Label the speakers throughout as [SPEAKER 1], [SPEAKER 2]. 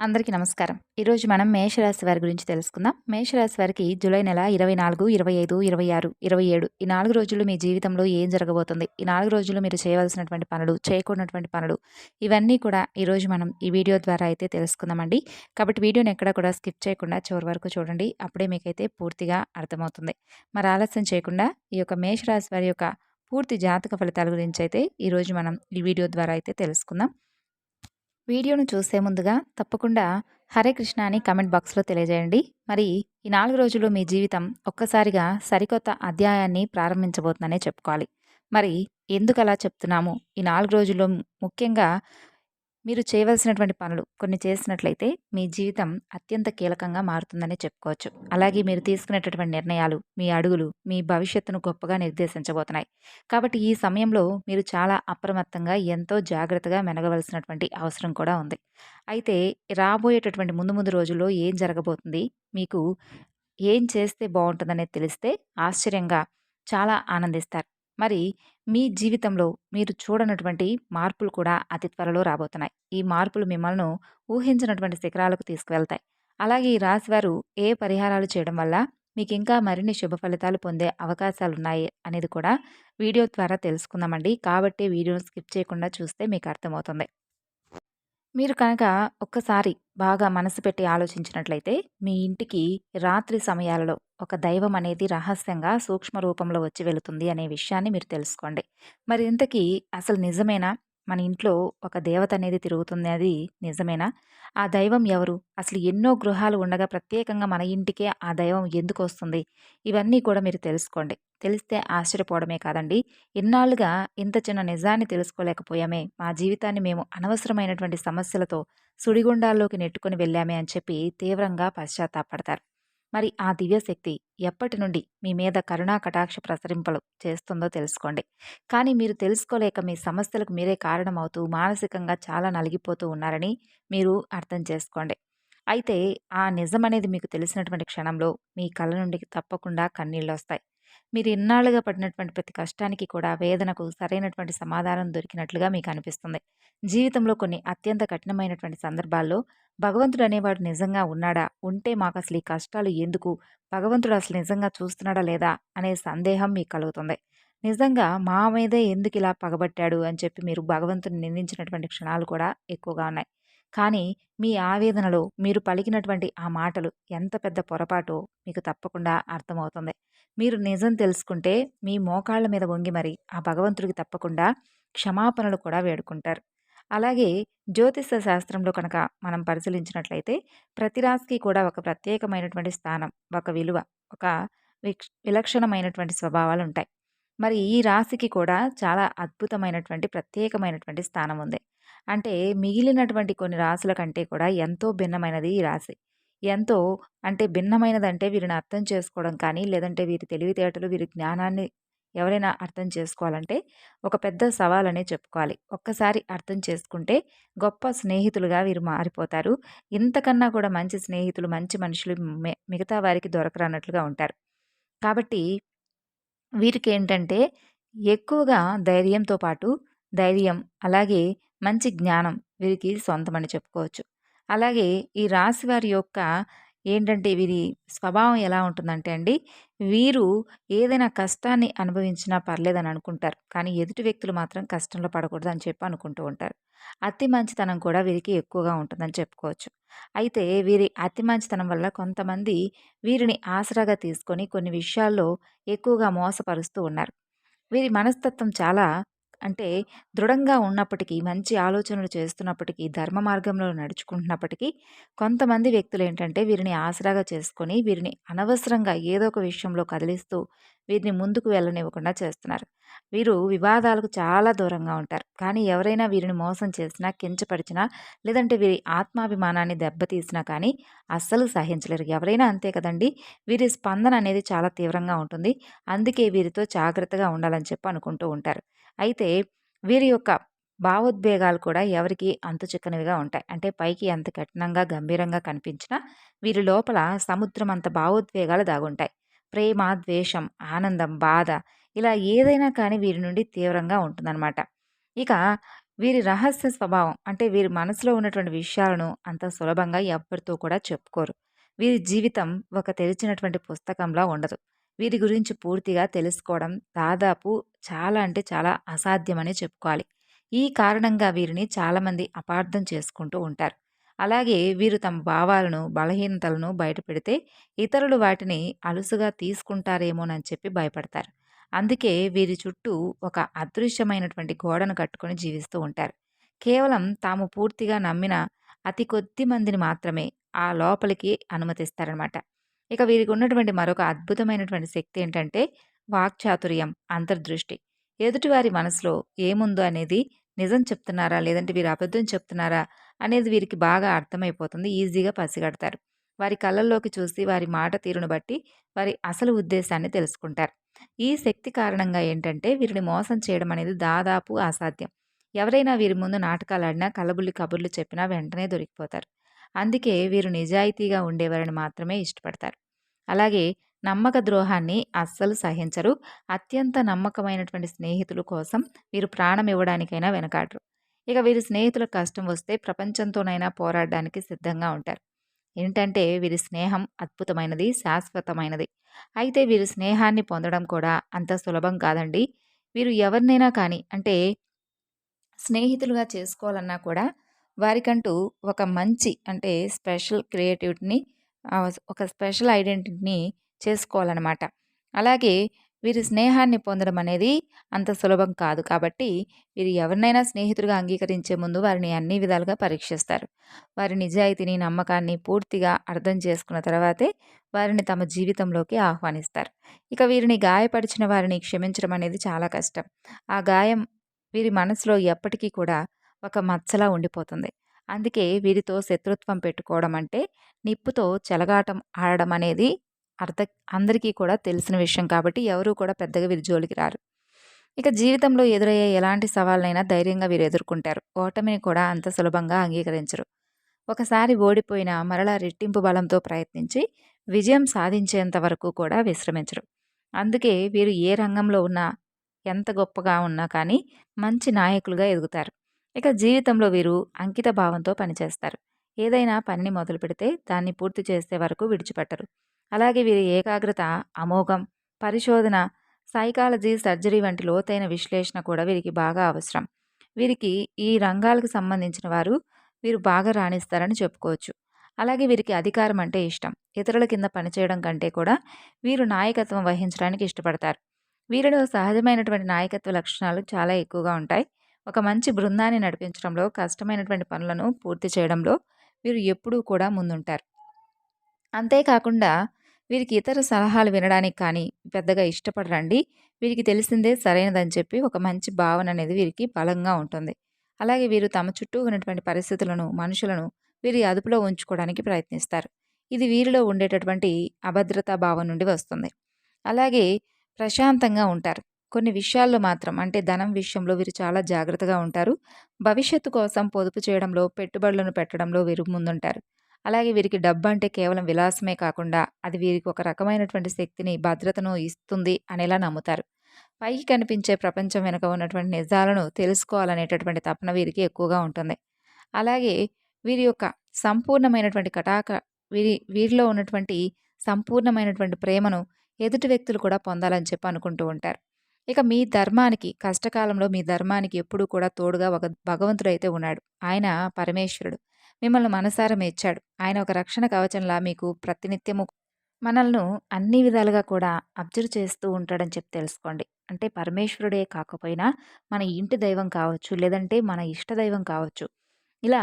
[SPEAKER 1] అందరికీ నమస్కారం. ఈరోజు మనం మేషరాశి వారి గురించి తెలుసుకుందాం. మేషరాశి వారికి జూలై నెల ఇరవై నాలుగు ఇరవై ఐదు ఇరవై ఆరు ఇరవై ఏడు ఈ నాలుగు రోజులు మీ జీవితంలో ఏం జరగబోతుంది? ఈ నాలుగు రోజులు మీరు చేయవలసినటువంటి పనులు చేయకూడనటువంటి పనులు ఇవన్నీ కూడా ఈరోజు మనం ఈ వీడియో ద్వారా అయితే తెలుసుకుందామండి. కాబట్టి వీడియోని ఎక్కడ కూడా స్కిప్ చేయకుండా చివరి వరకు చూడండి. అప్పుడే మీకైతే పూర్తిగా అర్థమవుతుంది. మరి ఆలస్యం చేయకుండా ఈ యొక్క మేషరాశి వారి యొక్క పూర్తి జాతక ఫలితాల గురించి అయితే ఈరోజు మనం ఈ వీడియో ద్వారా అయితే తెలుసుకుందాం. వీడియోను చూసే ముందుగా తప్పకుండా హరే కృష్ణ అని కమెంట్ బాక్స్లో తెలియజేయండి. మరి ఈ నాలుగు రోజులు మీ జీవితం ఒక్కసారిగా సరికొత్త అధ్యాయాన్ని ప్రారంభించబోతుందనే చెప్పుకోవాలి. మరి ఎందుకు అలా చెప్తున్నాము? ఈ నాలుగు రోజుల్లో ముఖ్యంగా మీరు చేయవలసినటువంటి పనులు కొన్ని చేసినట్లయితే మీ జీవితం అత్యంత కీలకంగా మారుతుందని చెప్పుకోవచ్చు. అలాగే మీరు తీసుకునేటటువంటి నిర్ణయాలు మీ అడుగులు మీ భవిష్యత్తును గొప్పగా నిర్దేశించబోతున్నాయి. కాబట్టి ఈ సమయంలో మీరు చాలా అప్రమత్తంగా ఎంతో జాగ్రత్తగా మెనగవలసినటువంటి అవసరం కూడా ఉంది. అయితే రాబోయేటటువంటి ముందు ముందు రోజుల్లో ఏం జరగబోతుంది? మీకు ఏం చేస్తే బాగుంటుందనేది తెలిస్తే ఆశ్చర్యంగా చాలా ఆనందిస్తారు. మరి మీ జీవితంలో మీరు చూడనటువంటి మార్పులు కూడా అతి త్వరలో రాబోతున్నాయి. ఈ మార్పులు మిమ్మల్ని ఊహించినటువంటి శిఖరాలకు తీసుకువెళ్తాయి. అలాగే ఈ రాశివారు ఏ పరిహారాలు చేయడం వల్ల మీకు ఇంకా మరిన్ని శుభ ఫలితాలు పొందే అవకాశాలు ఉన్నాయి అనేది కూడా వీడియో ద్వారా తెలుసుకుందామండి. కాబట్టి వీడియోను స్కిప్ చేయకుండా చూస్తే మీకు అర్థమవుతుంది. మీరు కనుక ఒక్కసారి బాగా మనసు పెట్టి ఆలోచించినట్లయితే మీ ఇంటికి రాత్రి సమయాలలో ఒక దైవం అనేది రహస్యంగా సూక్ష్మ రూపంలో వచ్చి వెళుతుంది అనే విషయాన్ని మీరు తెలుసుకోండి. మరి ఇంతకీ అసలు నిజమేనా? మన ఇంట్లో ఒక దేవత అనేది తిరుగుతుంది అది నిజమేనా? ఆ దైవం ఎవరు? అసలు ఎన్నో గృహాలు ఉండగా ప్రత్యేకంగా మన ఇంటికే ఆ దైవం ఎందుకు వస్తుంది? ఇవన్నీ కూడా మీరు తెలుసుకోండి. తెలిస్తే ఆశ్చర్యపోవడమే కాదండి. ఇన్నాళ్ళుగా ఇంత చిన్న నిజాన్ని తెలుసుకోలేకపోయామే. మా జీవితాన్ని మేము అనవసరమైనటువంటి సమస్యలతో సుడిగుండాల్లోకి నెట్టుకుని వెళ్ళామే అని చెప్పి తీవ్రంగా పశ్చాత్తాపడతారు. మరి ఆ దివ్యశక్తి ఎప్పటి నుండి మీ మీద కరుణా కటాక్ష ప్రసరింపలు చేస్తుందో తెలుసుకోండి. కానీ మీరు తెలుసుకోలేక మీ సమస్యలకు మీరే కారణమవుతూ మానసికంగా చాలా నలిగిపోతూ ఉన్నారని మీరు అర్థం చేసుకోండి. అయితే ఆ నిజం అనేది మీకు తెలిసినటువంటి క్షణంలో మీ కళ్ళ నుండి తప్పకుండా కన్నీళ్ళు వస్తాయి మీరు ఇన్నాళ్ళుగా పడినటువంటి ప్రతి కష్టానికి కూడా వేదనకు సరైనటువంటి సమాధానం దొరికినట్లుగా మీకు అనిపిస్తుంది. జీవితంలో కొన్ని అత్యంత కఠినమైనటువంటి సందర్భాల్లో భగవంతుడు అనేవాడు నిజంగా ఉన్నాడా? ఉంటే మాకు అసలు ఈ కష్టాలు ఎందుకు? భగవంతుడు అసలు నిజంగా చూస్తున్నాడా లేదా? అనే సందేహం మీకు కలుగుతుంది. నిజంగా మా మీదే ఎందుకు ఇలా పగబట్టాడు అని చెప్పి మీరు భగవంతుని నిందించినటువంటి క్షణాలు కూడా ఎక్కువగా ఉన్నాయి. కానీ మీ ఆవేదనలో మీరు పలికినటువంటి ఆ మాటలు ఎంత పెద్ద పొరపాటో మీకు తప్పకుండా అర్థమవుతుంది. మీరు నిజం తెలుసుకుంటే మీ మోకాళ్ళ మీద వంగి మరి ఆ భగవంతుడికి తప్పకుండా క్షమాపణలు కూడా వేడుకుంటారు. అలాగే జ్యోతిష శాస్త్రంలో కనుక మనం పరిశీలించినట్లయితే ప్రతి రాశికి కూడా ఒక ప్రత్యేకమైనటువంటి స్థానం ఒక విలువ ఒక విలక్షణమైనటువంటి స్వభావాలు ఉంటాయి. మరి ఈ రాశికి కూడా చాలా అద్భుతమైనటువంటి ప్రత్యేకమైనటువంటి స్థానం ఉంది. అంటే మిగిలినటువంటి కొన్ని రాశుల కంటే కూడా ఎంతో భిన్నమైనది ఈ రాశి. ఎంతో అంటే భిన్నమైనదంటే వీరిని అర్థం చేసుకోవడం కానీ లేదంటే వీరి తెలివితేటలు వీరి జ్ఞానాన్ని ఎవరైనా అర్థం చేసుకోవాలంటే ఒక పెద్ద సవాలనే చెప్పుకోవాలి. ఒక్కసారి అర్థం చేసుకుంటే గొప్ప స్నేహితులుగా వీరు మారిపోతారు. ఇంతకన్నా కూడా మంచి స్నేహితులు మంచి మనుషులు మిగతా వారికి దొరకరన్నట్లుగా ఉంటారు. కాబట్టి వీరికి ఏంటంటే ఎక్కువగా ధైర్యంతో పాటు ధైర్యం అలాగే మంచి జ్ఞానం వీరికి సొంతమని చెప్పుకోవచ్చు. అలాగే ఈ రాశి వారి యొక్క ఏంటంటే వీరి స్వభావం ఎలా ఉంటుందంటే అండి వీరు ఏదైనా కష్టాన్ని అనుభవించినా పర్లేదని అనుకుంటారు. కానీ ఎదుటి వ్యక్తులు మాత్రం కష్టంలో పడకూడదు అని చెప్పి అనుకుంటూ ఉంటారు. అతి మంచితనం కూడా వీరికి ఎక్కువగా ఉంటుందని చెప్పుకోవచ్చు. అయితే వీరి అతి మంచితనం వల్ల కొంతమంది వీరిని ఆసరాగా తీసుకొని కొన్ని విషయాల్లో ఎక్కువగా మోసపరుస్తూ ఉన్నారు. వీరి మనస్తత్వం చాలా అంటే దృఢంగా ఉన్నప్పటికీ మంచి ఆలోచనలు చేస్తున్నప్పటికీ ధర్మ మార్గంలో నడుచుకుంటున్నప్పటికీ కొంతమంది వ్యక్తులు ఏంటంటే వీరిని ఆసరాగా చేసుకొని వీరిని అనవసరంగా ఏదో ఒక విషయంలో కదిలిస్తూ వీరిని ముందుకు వెళ్ళనివ్వకుండా చేస్తున్నారు. వీరు వివాదాలకు చాలా దూరంగా ఉంటారు. కానీ ఎవరైనా వీరిని మోసం చేసినా కించపరిచినా లేదంటే వీరి ఆత్మాభిమానాన్ని దెబ్బతీసినా కానీ అస్సలు సహించలేరు. ఎవరైనా అంతే కదండి వీరి స్పందన అనేది చాలా తీవ్రంగా ఉంటుంది. అందుకే వీరితో జాగ్రత్తగా ఉండాలని చెప్పి అనుకుంటూ ఉంటారు. అయితే వీరి యొక్క భావోద్వేగాలు కూడా ఎవరికి అంతు చిక్కనివిగా ఉంటాయి అంటే పైకి ఎంత కఠినంగా గంభీరంగా కనిపించినా వీరి లోపల సముద్రం అంత భావోద్వేగాలు దాగుంటాయి ప్రేమ ద్వేషం ఆనందం బాధ ఇలా ఏదైనా కానీ వీరి నుండి తీవ్రంగా ఉంటుందన్నమాట ఇక వీరి రహస్య స్వభావం అంటే వీరి మనసులో ఉన్నటువంటి విషయాలను అంత సులభంగా ఎవ్వరితో కూడా చెప్పుకోరు. వీరి జీవితం ఒక తెరిచినటువంటి పుస్తకంలా ఉండదు. వీరి గురించి పూర్తిగా తెలుసుకోవడం దాదాపు చాలా అంటే చాలా అసాధ్యమనే చెప్పుకోవాలి. ఈ కారణంగా వీరిని చాలామంది అపార్థం చేసుకుంటూ ఉంటారు. అలాగే వీరు తమ భావాలను, బలహీనతలను బయటపెడితే ఇతరులు వాటిని అలుసుగా తీసుకుంటారేమోనని చెప్పి భయపడతారు. అందుకే వీరి చుట్టూ ఒక అదృశ్యమైనటువంటి గోడను కట్టుకొని జీవిస్తూ ఉంటారు. కేవలం తాము పూర్తిగా నమ్మిన అతి కొద్ది మందిని మాత్రమే ఆ లోపలికి అనుమతిస్తారనమాట. ఇక వీరికి ఉన్నటువంటి మరొక అద్భుతమైనటువంటి శక్తి ఏంటంటే వాక్చాతుర్యం, అంతర్దృష్టి. ఎదుటివారి మనసులో ఏముందో అనేది నిజం చెప్తున్నారా? లేదంటే వీరు అబద్ధం చెప్తున్నారా? అనేది వీరికి బాగా అర్థమైపోతుంది. ఈజీగా పసిగడతారు. వారి కళ్ళల్లోకి చూసి వారి మాట తీరును బట్టి వారి అసలు ఉద్దేశాన్ని తెలుసుకుంటారు. ఈ శక్తి కారణంగా ఏంటంటే వీరిని మోసం చేయడం అనేది దాదాపు అసాధ్యం. ఎవరైనా వీరి ముందు నాటకాలు ఆడినా కలబుల్లి కబుర్లు చెప్పినా వెంటనే దొరికిపోతారు. అందుకే వీరు నిజాయితీగా ఉండేవారిని మాత్రమే ఇష్టపడతారు. అలాగే నమ్మక ద్రోహాన్ని అస్సలు సహించరు. అత్యంత నమ్మకమైనటువంటి స్నేహితుల కోసం వీరు ప్రాణం ఇవ్వడానికైనా వెనకాడరు. ఇక వీరి స్నేహితుల కష్టం వస్తే ప్రపంచంతోనైనా పోరాడడానికి సిద్ధంగా ఉంటారు. ఏంటంటే వీరి స్నేహం అద్భుతమైనది, శాశ్వతమైనది. అయితే వీరి స్నేహాన్ని పొందడం కూడా అంత సులభం కాదండి. వీరు ఎవరినైనా కానీ అంటే స్నేహితులుగా చేసుకోవాలన్నా కూడా వారికంటూ ఒక మంచి అంటే స్పెషల్ క్రియేటివిటీని ఒక స్పెషల్ ఐడెంటిటీని చేసుకోవాలనమాట. అలాగే వీరి స్నేహాన్ని పొందడం అనేది అంత సులభం కాదు. కాబట్టి వీరు ఎవరినైనా స్నేహితుడిగా అంగీకరించే ముందు వారిని అన్ని విధాలుగా పరీక్షిస్తారు. వారి నిజాయితీని, నమ్మకాన్ని పూర్తిగా అర్థం చేసుకున్న తర్వాతే వారిని తమ జీవితంలోకి ఆహ్వానిస్తారు. ఇక వీరిని గాయపరిచిన వారిని క్షమించడం అనేది చాలా కష్టం. ఆ గాయం వీరి మనసులో ఎప్పటికీ కూడా ఒక మచ్చలా ఉండిపోతుంది. అందుకే వీరితో శత్రుత్వం పెట్టుకోవడం అంటే నిప్పుతో చెలగాటం ఆడడం అనేది అర్థ అందరికీ కూడా తెలిసిన విషయం కాబట్టి ఎవరు కూడా పెద్దగా వీరి జోలికి రారు. ఇక జీవితంలో ఎదురయ్యే ఎలాంటి సవాళ్ళనైనా ధైర్యంగా వీరు ఎదుర్కొంటారు. ఓటమిని కూడా అంత సులభంగా అంగీకరించరు. ఒకసారి ఓడిపోయినా మరలా రెట్టింపు బలంతో ప్రయత్నించి విజయం సాధించేంత వరకు కూడా విశ్రమించరు. అందుకే వీరు ఏ రంగంలో ఉన్నా ఎంత గొప్పగా ఉన్నా కానీ మంచి నాయకులుగా ఎదుగుతారు. ఇక జీవితంలో వీరు అంకిత భావంతో పనిచేస్తారు. ఏదైనా పనిని మొదలుపెడితే దాన్ని పూర్తి చేసే వరకు విడిచిపెట్టరు. అలాగే వీరి ఏకాగ్రత అమోఘం. పరిశోధన, సైకాలజీ, సర్జరీ వంటి లోతైన విశ్లేషణ కూడా వీరికి బాగా అవసరం. వీరికి ఈ రంగాలకు సంబంధించిన వారు వీరు బాగా రాణిస్తారని చెప్పుకోవచ్చు. అలాగే వీరికి అధికారం అంటే ఇష్టం. ఇతరుల కింద పనిచేయడం కంటే కూడా వీరు నాయకత్వం వహించడానికి ఇష్టపడతారు. వీరిలో సహజమైనటువంటి నాయకత్వ లక్షణాలు చాలా ఎక్కువగా ఉంటాయి. ఒక మంచి బృందాన్ని నడిపించడంలో, కష్టమైనటువంటి పనులను పూర్తి చేయడంలో వీరు ఎప్పుడూ కూడా ముందుంటారు. అంతేకాకుండా వీరికి ఇతర సలహాలు వినడానికి కానీ పెద్దగా ఇష్టపడరండి. వీరికి తెలిసిందే సరైనదని చెప్పి ఒక మంచి భావన అనేది వీరికి బలంగా ఉంటుంది. అలాగే వీరు తమ చుట్టూ ఉన్నటువంటి పరిస్థితులను, మనుషులను వీరి అదుపులో ఉంచుకోవడానికి ప్రయత్నిస్తారు. ఇది వీరిలో ఉండేటటువంటి అభద్రతా భావం నుండి వస్తుంది. అలాగే ప్రశాంతంగా ఉంటారు. కొన్ని విషయాల్లో మాత్రం అంటే ధనం విషయంలో వీరు చాలా జాగ్రత్తగా ఉంటారు. భవిష్యత్తు కోసం పొదుపు చేయడంలో, పెట్టుబడులను పెట్టడంలో వీరు ముందుంటారు. అలాగే వీరికి డబ్బు అంటే కేవలం విలాసమే కాకుండా అది వీరికి ఒక రకమైనటువంటి శక్తిని, భద్రతను ఇస్తుంది అనేలా నమ్ముతారు. పైకి కనిపించే ప్రపంచం వెనుక ఉన్నటువంటి నిజాలను తెలుసుకోవాలనేటటువంటి తపన వీరికి ఎక్కువగా ఉంటుంది. అలాగే వీరి యొక్క సంపూర్ణమైనటువంటి కటాక వీరి వీరిలో ఉన్నటువంటి సంపూర్ణమైనటువంటి ప్రేమను ఎదుటి వ్యక్తులు కూడా పొందాలని చెప్పి అనుకుంటూ ఉంటారు. ఇక మీ ధర్మానికి కష్టకాలంలో మీ ధర్మానికి ఎప్పుడూ కూడా తోడుగా ఒక భగవంతుడైతే ఉన్నాడు. ఆయన పరమేశ్వరుడు. మిమ్మల్ని మనసారా మెచ్చాడు. ఆయన ఒక రక్షణ కవచంలా మీకు ప్రతినిత్యము మనల్ని అన్ని విధాలుగా కూడా అబ్జర్వ్ చేస్తూ ఉంటాడని చెప్పి తెలుసుకోండి. అంటే పరమేశ్వరుడే కాకపోయినా మన ఇంటి దైవం కావచ్చు, లేదంటే మన ఇష్ట దైవం కావచ్చు. ఇలా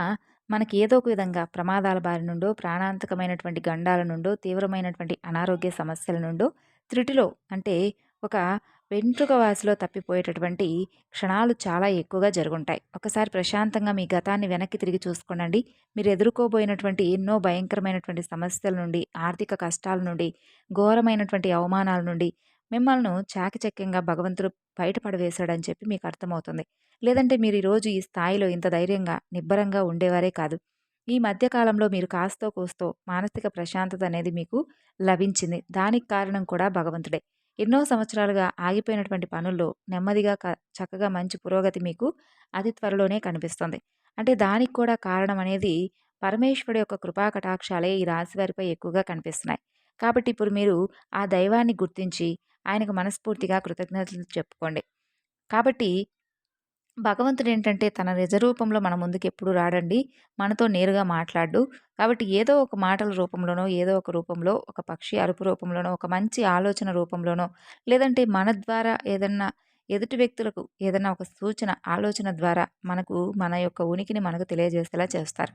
[SPEAKER 1] మనకి ఏదో ఒక విధంగా ప్రమాదాల బారి నుండో, ప్రాణాంతకమైనటువంటి గండాల నుండో, తీవ్రమైనటువంటి అనారోగ్య సమస్యల నుండో, త్రుటిలో అంటే ఒక వెంట్రుక వాసిలో తప్పిపోయేటటువంటి క్షణాలు చాలా ఎక్కువగా జరుగుంటాయి. ఒకసారి ప్రశాంతంగా మీ గతాన్ని వెనక్కి తిరిగి చూసుకోనండి మీరు ఎదుర్కోబోయినటువంటి ఎన్నో భయంకరమైనటువంటి సమస్యల నుండి, ఆర్థిక కష్టాల నుండి, ఘోరమైనటువంటి అవమానాల నుండి మిమ్మల్ని చాకచక్యంగా భగవంతుడు బయటపడవేశాడని చెప్పి మీకు అర్థమవుతుంది. లేదంటే మీరు ఈరోజు ఈ స్థాయిలో ఇంత ధైర్యంగా, నిబ్బరంగా ఉండేవారే కాదు. ఈ మధ్యకాలంలో మీరు కాస్తో కూస్తో మానసిక ప్రశాంతత అనేది మీకు లభించింది. దానికి కారణం కూడా భగవంతుడే. ఎన్నో సంవత్సరాలుగా ఆగిపోయినటువంటి పనుల్లో నెమ్మదిగా క చక్కగా మంచి పురోగతి మీకు అతి త్వరలోనే కనిపిస్తుంది. అంటే దానికి కూడా కారణం అనేది పరమేశ్వరుడి యొక్క కృపా కటాక్షాలే ఈ రాశి వారిపై ఎక్కువగా కనిపిస్తున్నాయి. కాబట్టి ఇప్పుడు మీరు ఆ దైవాన్ని గుర్తించి ఆయనకు మనస్ఫూర్తిగా కృతజ్ఞతలు చెప్పుకోండి. కాబట్టి భగవంతుడు ఏంటంటే తన నిజ రూపంలో మన ముందుకు ఎప్పుడు రాడండి. మనతో నేరుగా మాట్లాడు కాబట్టి ఏదో ఒక మాటల రూపంలోనో, ఏదో ఒక రూపంలో, ఒక పక్షి అరుపు రూపంలోనో, ఒక మంచి ఆలోచన రూపంలోనో, లేదంటే మన ద్వారా ఏదన్నా ఎదుటి వ్యక్తులకు ఏదైనా ఒక సూచన, ఆలోచన ద్వారా మనకు మన యొక్క ఉనికిని మనకు తెలియజేసేలా చేస్తారు.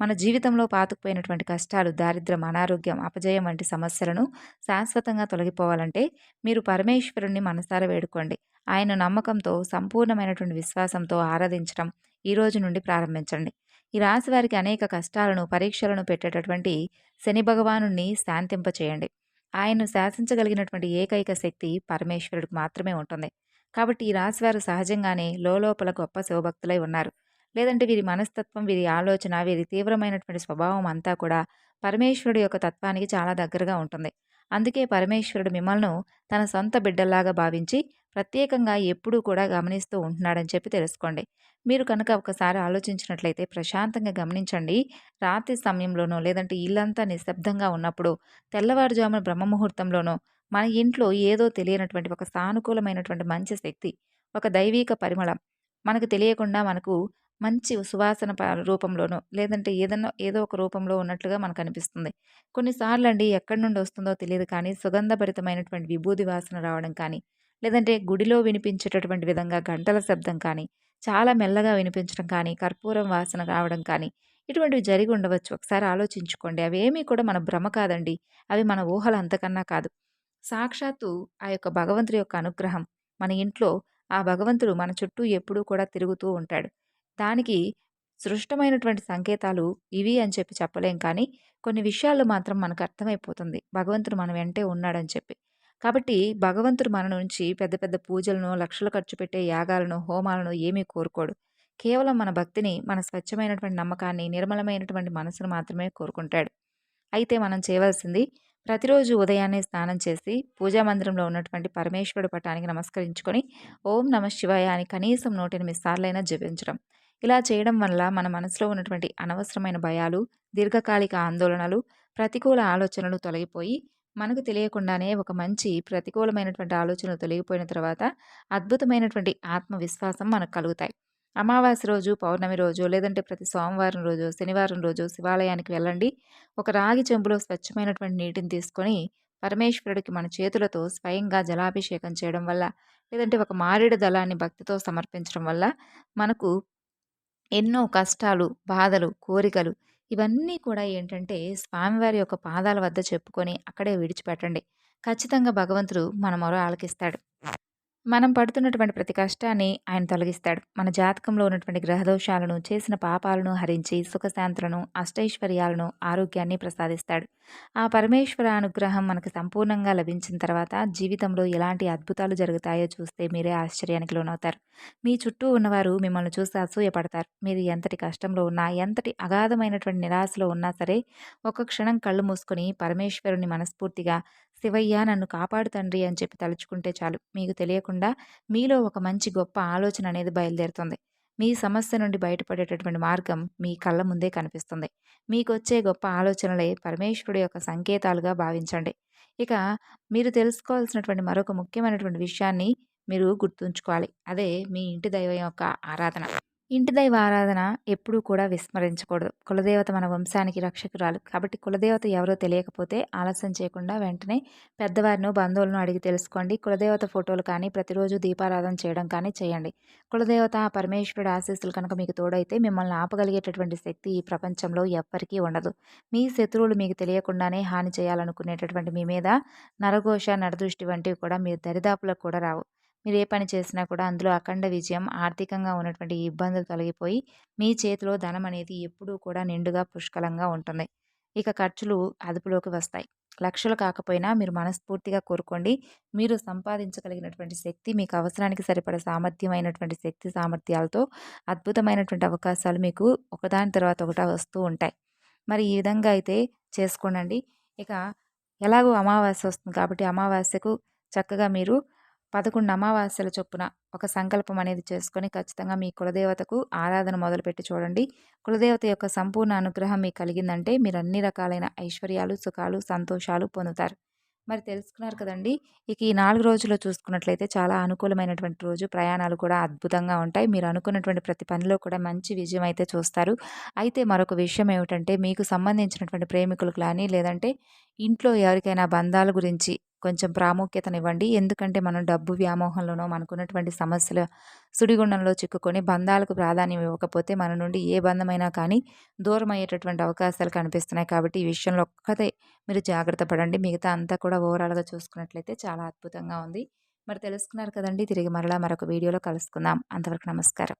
[SPEAKER 1] మన జీవితంలో పాతుకుపోయినటువంటి కష్టాలు, దారిద్ర్యం, అనారోగ్యం, అపజయం వంటి సమస్యలను శాశ్వతంగా తొలగిపోవాలంటే మీరు పరమేశ్వరుణ్ణి మనసారా వేడుకోండి. ఆయన నమ్మకంతో, సంపూర్ణమైనటువంటి విశ్వాసంతో ఆరాధించడం ఈ రోజు నుండి ప్రారంభించండి. ఈ రాశి వారికి అనేక కష్టాలను, పరీక్షలను పెట్టేటటువంటి శని భగవానుణ్ణి శాంతింపచేయండి. ఆయన్ను శాసించగలిగినటువంటి ఏకైక శక్తి పరమేశ్వరుడికి మాత్రమే ఉంటుంది. కాబట్టి ఈ రాశివారు సహజంగానే లోలోపల గొప్ప శివభక్తులై ఉన్నారు. లేదంటే వీరి మనస్తత్వం, వీరి ఆలోచన, వీరి తీవ్రమైనటువంటి స్వభావం అంతా కూడా పరమేశ్వరుడి యొక్క తత్వానికి చాలా దగ్గరగా ఉంటుంది. అందుకే పరమేశ్వరుడు మిమ్మల్ని తన సొంత బిడ్డల్లాగా భావించి ప్రత్యేకంగా ఎప్పుడూ కూడా గమనిస్తూ ఉంటున్నాడని చెప్పి తెలుసుకోండి. మీరు కనుక ఒకసారి ఆలోచించినట్లయితే ప్రశాంతంగా గమనించండి. రాత్రి సమయంలోనో లేదంటే ఇల్లంతా నిశ్శబ్దంగా ఉన్నప్పుడు తెల్లవారుజామున బ్రహ్మముహూర్తంలోనో మన ఇంట్లో ఏదో తెలియనటువంటి ఒక సానుకూలమైనటువంటి మంచి శక్తి, ఒక దైవీక పరిమళం మనకు తెలియకుండా మనకు మంచి సువాసన ప రూపంలోనో లేదంటే ఏదన్నా ఏదో ఒక రూపంలో ఉన్నట్లుగా మనకు అనిపిస్తుంది. కొన్నిసార్లు అండి ఎక్కడి నుండి వస్తుందో తెలియదు కానీ సుగంధభరితమైనటువంటి విభూది వాసన రావడం కానీ, లేదంటే గుడిలో వినిపించేటటువంటి విధంగా గంటల శబ్దం కానీ, చాలా మెల్లగా వినిపించడం కానీ, కర్పూరం వాసన రావడం కానీ, ఇటువంటివి జరిగి ఉండవచ్చు. ఒకసారి ఆలోచించుకోండి. అవేమీ కూడా మన భ్రమ కాదండి. అవి మన ఊహలు అంతకన్నా కాదు. సాక్షాత్తు ఆ యొక్క భగవంతుడి యొక్క అనుగ్రహం మన ఇంట్లో ఆ భగవంతుడు మన చుట్టూ ఎప్పుడూ కూడా తిరుగుతూ ఉంటాడు. దానికి సృష్టమైనటువంటి సంకేతాలు ఇవి అని చెప్పి చెప్పలేం కానీ, కొన్ని విషయాల్లో మాత్రం మనకు అర్థమైపోతుంది. భగవంతుడు మన వెంటే ఉన్నాడని చెప్పి. కాబట్టి భగవంతుడు మన నుంచి పెద్ద పెద్ద పూజలను, లక్షలు ఖర్చు పెట్టే యాగాలను, హోమాలను ఏమీ కోరుకోడు. కేవలం మన భక్తిని, మన స్వచ్ఛమైనటువంటి నమ్మకాన్ని, నిర్మలమైనటువంటి మనసును మాత్రమే కోరుకుంటాడు. అయితే మనం చేయవలసింది ప్రతిరోజు ఉదయాన్నే స్నానం చేసి పూజా మందిరంలో ఉన్నటువంటి పరమేశ్వరుడు పటానికి నమస్కరించుకొని ఓం నమ శివాయ అని కనీసం నూట ఎనిమిది సార్లైనా జపించడం ఇలా చేయడం వల్ల మన మనసులో ఉన్నటువంటి అనవసరమైన భయాలు దీర్ఘకాలిక ఆందోళనలు ప్రతికూల ఆలోచనలు తొలగిపోయి మనకు తెలియకుండానే ఒక మంచి ప్రతికూలమైనటువంటి ఆలోచనలు తొలగిపోయిన తర్వాత అద్భుతమైనటువంటి ఆత్మవిశ్వాసం మనకు కలుగుతాయి. అమావాస్య రోజు పౌర్ణమి రోజు లేదంటే ప్రతి సోమవారం రోజు శనివారం రోజు శివాలయానికి వెళ్ళండి. ఒక రాగి చెంబులో స్వచ్ఛమైనటువంటి నీటిని తీసుకొని పరమేశ్వరుడికి మన చేతులతో స్వయంగా జలాభిషేకం చేయడం వల్ల లేదంటే ఒక మారేడు దళాన్ని భక్తితో సమర్పించడం వల్ల మనకు ఎన్నో కష్టాలు బాధలు కోరికలు ఇవన్నీ కూడా ఏంటంటే స్వామివారి యొక్క పాదాల వద్ద చెప్పుకొని అక్కడే విడిచిపెట్టండి. ఖచ్చితంగా భగవంతుడు మన మొర ఆలకిస్తాడు. మనం పడుతున్నటువంటి ప్రతి కష్టాన్ని ఆయన తొలగిస్తాడు. మన జాతకంలో ఉన్నటువంటి గ్రహదోషాలను చేసిన పాపాలను హరించి సుఖశాంతులను అష్టైశ్వర్యాలను ఆరోగ్యాన్ని ప్రసాదిస్తాడు. ఆ పరమేశ్వర అనుగ్రహం మనకు సంపూర్ణంగా లభించిన తర్వాత జీవితంలో ఎలాంటి అద్భుతాలు జరుగుతాయో చూస్తే మీరే ఆశ్చర్యానికి లోనవుతారు. మీ చుట్టూ ఉన్నవారు మిమ్మల్ని చూసి అసూయపడతారు. మీరు ఎంతటి కష్టంలో ఉన్నా ఎంతటి అగాధమైనటువంటి నిరాశలో ఉన్నా సరే ఒక క్షణం కళ్ళు మూసుకొని పరమేశ్వరుని మనస్ఫూర్తిగా శివయ్య నన్ను కాపాడు తండ్రి అని చెప్పి తలుచుకుంటే చాలు. మీకు తెలియకుండా మీలో ఒక మంచి గొప్ప ఆలోచన అనేది బయలుదేరుతుంది. మీ సమస్య నుండి బయటపడేటటువంటి మార్గం మీ కళ్ళ ముందే కనిపిస్తుంది. మీకు వచ్చే గొప్ప ఆలోచనలే పరమేశ్వరుడు యొక్క సంకేతాలుగా భావించండి. ఇక మీరు తెలుసుకోవాల్సినటువంటి మరొక ముఖ్యమైనటువంటి విషయాన్ని మీరు గుర్తుంచుకోవాలి. అదే మీ ఇంటి దైవం యొక్క ఆరాధన. ఇంటి దైవ ఆరాధన ఎప్పుడూ కూడా విస్మరించకూడదు. కులదేవత మన వంశానికి రక్షకురాలు కాబట్టి కులదేవత ఎవరో తెలియకపోతే ఆలస్యం చేయకుండా వెంటనే పెద్దవారిను బంధువులను అడిగి తెలుసుకోండి. కులదేవత ఫోటోలు కానీ ప్రతిరోజు దీపారాధన చేయడం కానీ చేయండి. కులదేవత పరమేశ్వరుడు ఆశీస్సులు కనుక మీకు తోడైతే మిమ్మల్ని ఆపగలిగేటటువంటి శక్తి ఈ ప్రపంచంలో ఎవ్వరికీ ఉండదు. మీ శత్రువులు మీకు తెలియకుండానే హాని చేయాలనుకునేటటువంటి మీ మీద నరఘోష నరదృష్టి వంటివి కూడా మీ దరిదాపులకు కూడా రావు. మీరు ఏ పని చేసినా కూడా అందులో అఖండ విజయం ఆర్థికంగా ఉన్నటువంటి ఇబ్బందులు తొలగిపోయి మీ చేతిలో ధనం అనేది ఎప్పుడూ కూడా నిండుగా పుష్కలంగా ఉంటుంది. ఇక ఖర్చులు అదుపులోకి వస్తాయి. లక్షలు కాకపోయినా మీరు మనస్ఫూర్తిగా కోరుకోండి. మీరు సంపాదించగలిగినటువంటి శక్తి మీకు అవసరానికి సరిపడ సామర్థ్యమైనటువంటి శక్తి సామర్థ్యాలతో అద్భుతమైనటువంటి అవకాశాలు మీకు ఒకదాని తర్వాత ఒకట వస్తూ ఉంటాయి. మరి ఈ విధంగా అయితే చేసుకోనండి ఇక ఎలాగో అమావాస్య వస్తుంది కాబట్టి అమావాస్యకు చక్కగా మీరు పదకొండు అమావాస్యల చొప్పున ఒక సంకల్పం అనేది చేసుకొని ఖచ్చితంగా మీ కులదేవతకు ఆరాధన మొదలుపెట్టి చూడండి. కులదేవత యొక్క సంపూర్ణ అనుగ్రహం మీకు కలిగిందంటే మీరు అన్ని రకాలైన ఐశ్వర్యాలు సుఖాలు సంతోషాలు పొందుతారు. మరి తెలుసుకున్నారు కదండి. ఇక ఈ నాలుగు రోజుల్లో చూసుకున్నట్లయితే చాలా అనుకూలమైనటువంటి రోజు. ప్రయాణాలు కూడా అద్భుతంగా ఉంటాయి. మీరు అనుకున్నటువంటి ప్రతి పనిలో కూడా మంచి విజయం అయితే చూస్తారు. అయితే మరొక విషయం ఏమిటంటే మీకు సంబంధించినటువంటి ప్రేమికులకు కానీ లేదంటే ఇంట్లో ఎవరికైనా బంధాల గురించి కొంచెం ప్రాముఖ్యతనివ్వండి. ఎందుకంటే మనం డబ్బు వ్యామోహంలోనో మనకున్నటువంటి సమస్యల సుడిగుండంలో చిక్కుకొని బంధాలకు ప్రాధాన్యం ఇవ్వకపోతే మన నుండి ఏ బంధమైనా కానీ దూరం అయ్యేటటువంటి అవకాశాలు కనిపిస్తున్నాయి. కాబట్టి ఈ విషయంలో ఒక్కతే మీరు జాగ్రత్త పడండి. మిగతా అంతా కూడా ఓవరాల్గా చూసుకున్నట్లయితే చాలా అద్భుతంగా ఉంది. మరి తెలుసుకున్నారు కదండి. తిరిగి మరలా మరొక వీడియోలో కలుసుకుందాం. అంతవరకు నమస్కారం.